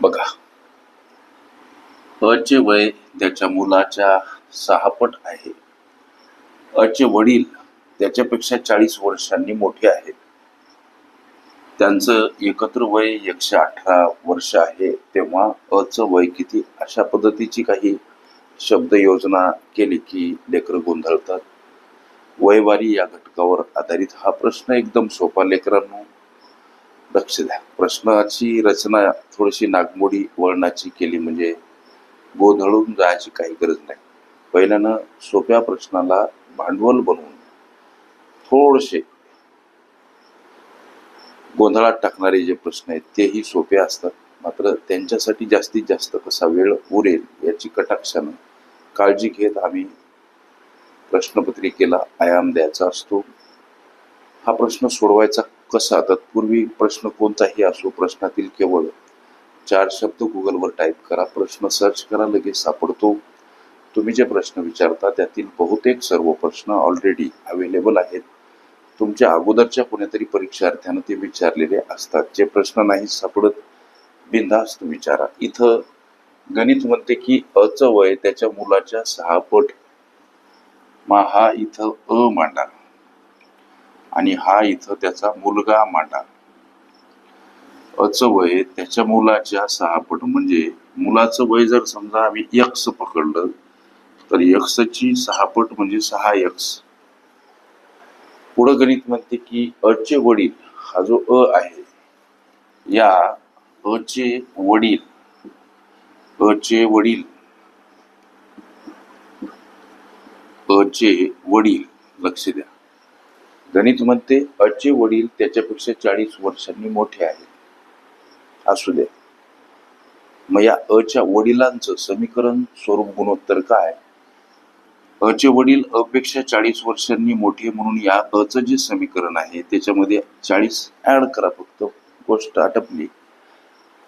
बघा. अचे वय त्याच्या मुलाच्या सहापट आहे. अचे वडील त्याच्यापेक्षा चाळीस वर्षांनी मोठे आहेत. त्यांचं एकत्र वय एकशे अठरा वर्ष आहे. तेव्हा अचं वय किती? अशा पद्धतीची काही शब्द योजना केली की लेकरं गोंधळतात. वयवारी या घटकावर आधारित हा प्रश्न एकदम सोपा लेकरांनो. लक्ष द्या प्रश्नाची रचना थोडीशी नागमोडी वळणाची केली म्हणजे गोंधळून जायची काही गरज नाही. पहिल्यानं सोप्या प्रश्नाला भांडवल बनवून थोडेसे गोंधळात टाकणारे जे प्रश्न आहेत तेही सोपे असतात. मात्र त्यांच्यासाठी जास्तीत जास्त कसा वेळ उरेल याची कटाक्षानं काळजी घेत आम्ही प्रश्नपत्रिकेला आयाम द्यायचा असतो. हा प्रश्न सोडवायचा कसा? तत्पूर्वी प्रश्न कोणताही असो प्रश्नातील केवळ चार शब्द गुगलवर टाईप करा. प्रश्न सर्च करा लगेच सापडतो. तुम्ही जे प्रश्न विचारता त्यातील बहुतेक सर्व प्रश्न ऑलरेडी अवेलेबल आहेत. तुमच्या अगोदरच्या कोणीतरी परीक्षार्थ्यानं ते विचारलेले असतात. जे प्रश्न नाही सापडत बिनधास्त विचारा. इथं गणित म्हणते की अचं वय त्याच्या मुलाच्या सहा पट. मा हा इथं अ मांडा. आणि हा इथं त्याचा मुलगा मांडा. अचं वय त्याच्या मुलाच्या सहा पट म्हणजे मुलाचं वय जर समजा आम्ही यक्स पकडलं तर यक्सची सहा पट म्हणजे सहा यक्स पुढं गणित म्हणते की अचे वडील हा जो अ आहे या अचे वडील अचे वडील अचे वडील लक्ष द्या. गणित म्हणते अजचे वडील त्याच्यापेक्षा चाळीस वर्षांनी मोठे आहेत. असू द्या मग या अच्या वडिलांचं समीकरण स्वरूप गुणोत्तर काय? अचे वडील अपेक्षा चाळीस वर्षांनी मोठे म्हणून या अचं जे समीकरण आहे त्याच्यामध्ये चाळीस ऍड करा फक्त. गोष्ट आटपली.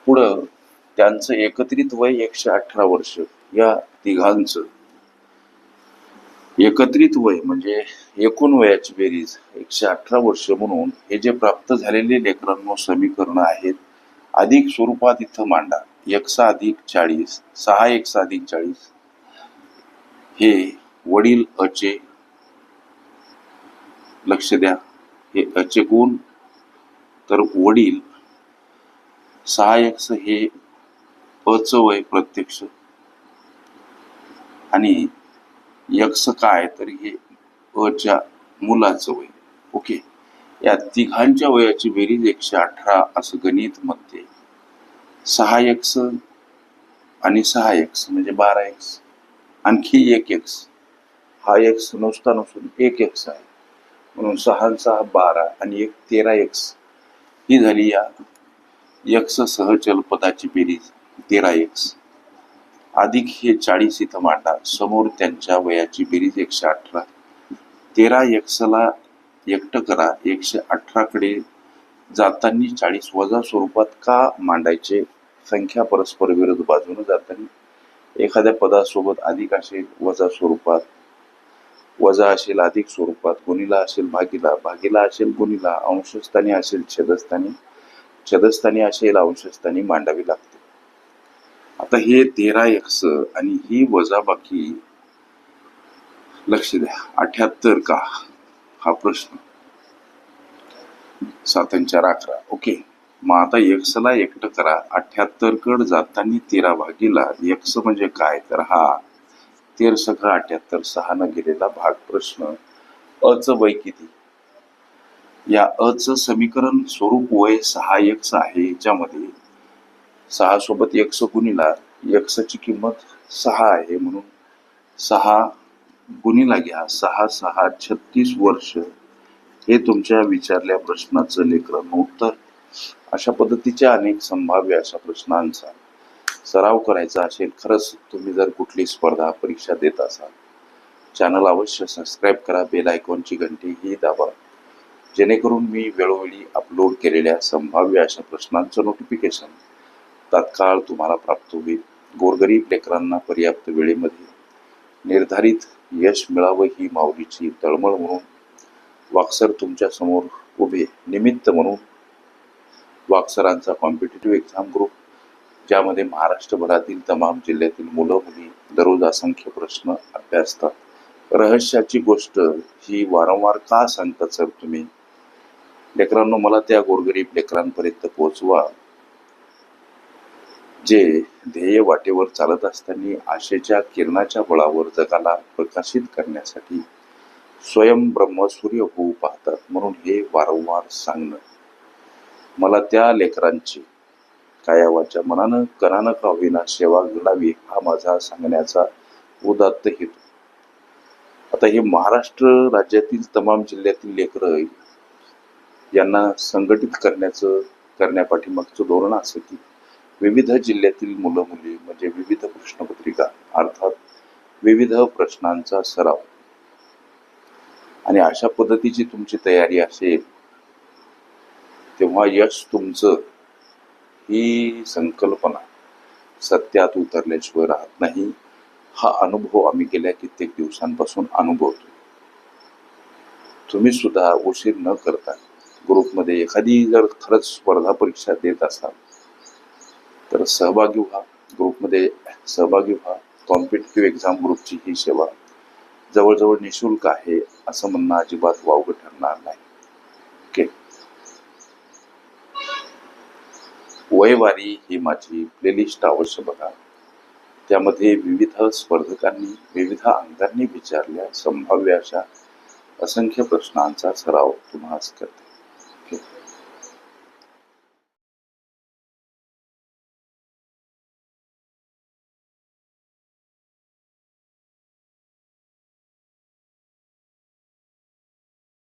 पुढं त्यांचं एकत्रित वय एकशे अठरा वर्ष. या तिघांचं एकत्रित वय म्हणजे एकूण वयाची बेरीज एकशे अठरा वर्ष म्हणून हे जे प्राप्त झालेले लेकरांनो समीकरण आहेत अधिक स्वरूपात इथं मांडा. एकसा अधिक चाळीस सहा एकसा अधिक चाळीस. हे वडील अचे. लक्ष द्या हे अचे गुण. तर वडील सहा एक्स हे अच वय प्रत्यक्ष. आणि यक्स काय तर हे अच्या मुलाचं वय. ओके. या तिघांच्या वयाची बेरीज एकशे अठरा असं गणित म्हणते. सहा एक्स आणि सहा एक्स म्हणजे बारा एक्स आणखी एक एक्स हा एक्स नुसता नसून एक एक्स आहे. म्हणून सहा सहा बारा आणि एक तेरा एक्स ही झाली या यक्ष सहचल पदाची बेरीज. तेरा एक्स अधिक हे चाळीस इथं मांडा समोर त्यांच्या वयाची बेरीज एकशे अठरा. तेरा एकसला एकटं करा. एकशे अठराकडे जाताना चाळीस वजा स्वरूपात का मांडायचे? संख्या परस्पर विरोध बाजूने जाताना एखाद्या पदासोबत अधिक असेल वजा स्वरूपात. वजा असेल अधिक स्वरूपात. गुणीला असेल भागीला. भागीला असेल गुणीला. अंशस्थानी असेल छेदस्थानी. छेदस्थानी असेल अंशस्थानी मांडावी लागते. आता हे तेरा एक्स आणि ही वजाबाकी लक्ष द्या. अठ्याहत्तर का? हा प्रश्न. सातांच्या अकरा. ओके. मग आता एक्सला एकटं करा. अठ्याहत्तर कड जाताना तेरा भागीला. एक्स म्हणजे काय? तर हा तेर सगळं अठ्याहत्तर. सहानं गेलेला भाग प्रश्न. अच वय किती? या अच समीकरण स्वरूप वय सहा एक्स आहे. याच्यामध्ये सहा सोबत एक्स गुणीला एक्सची किंमत सहा आहे म्हणून सहा गुणीला घ्या. सहा सहा छत्तीस वर्ष. हे तुमच्या विचारल्या प्रश्नाचं लेखन उत्तर. अशा पद्धतीच्या अनेक संभाव्य अशा प्रश्नांचा सराव करायचा असेल खरंच तुम्ही जर कुठली स्पर्धा परीक्षा देत असाल चॅनल अवश्य सबस्क्राईब करा बेल आयकॉनची घंटी ही दाबा. जेणेकरून मी वेळोवेळी अपलोड केलेल्या संभाव्य अशा प्रश्नांचं नोटिफिकेशन तात्काळ तुम्हाला प्राप्त होईल. गोरगरीब लेकरांना पर्याप्त वेळेमध्ये निर्धारित यश मिळावं ही माऊलीची तळमळ म्हणून वाक्सर तुमच्यासमोर उभे निमित्त म्हणून वाक्सरांचा कॉम्पिटेटिव्ह एक्झाम ग्रुप ज्यामध्ये महाराष्ट्रभरातील तमाम जिल्ह्यातील मुलं मुली दररोज असंख्य प्रश्न अभ्यासतात. रहस्याची गोष्ट ही वारंवार का सांगतात सर तुम्ही? लेकरांनो मला त्या गोरगरीब लेकरांपर्यंत पोहोचवा. जे ध्येय वाटेवर चालत असताना आशेच्या किरणाच्या बळावर जगाला प्रकाशित करण्यासाठी स्वयं ब्रह्मसूर्य होऊ पाहतात म्हणून हे वारंवार सांगणं. मला त्या लेकरांची कायावाच्या मनानं करानं का होईना सेवा घडावी हा माझा सांगण्याचा उदात्त हेतू. आता हे महाराष्ट्र राज्यातील तमाम जिल्ह्यातील लेकरं यांना संघटित करण्याचं करण्यापाठीमागचं धोरण असं की विविध जिल्ह्यातील मुलं मुली म्हणजे विविध प्रश्नपत्रिका अर्थात विविध प्रश्नांचा सराव. आणि अशा पद्धतीची तुमची तयारी असेल तेव्हा यश तुमचं ही संकल्पना सत्यात उतरल्याशिवाय राहत नाही. हा अनुभव आम्ही गेल्या कित्येक दिवसांपासून अनुभवतो. तुम्ही सुद्धा उशीर न करता ग्रुपमध्ये एखादी जर खरंच स्पर्धा परीक्षा देत असाल तर सहभागी व्हा. ग्रुपमध्ये सहभागी व्हा. कॉम्पिटेटिव्ह एक्झाम ग्रुपची ही सेवा जवळजवळ निशुल्क आहे असं म्हणणं अजिबात वावगं ठरणार नाही. ओके वयवारी ही माझी प्लेलिस्ट अवश्य बघा. त्यामध्ये विविध स्पर्धकांनी विविध अंगांनी विचारल्या संभाव्य अशा असंख्य प्रश्नांचा सराव तुम्हाला करते.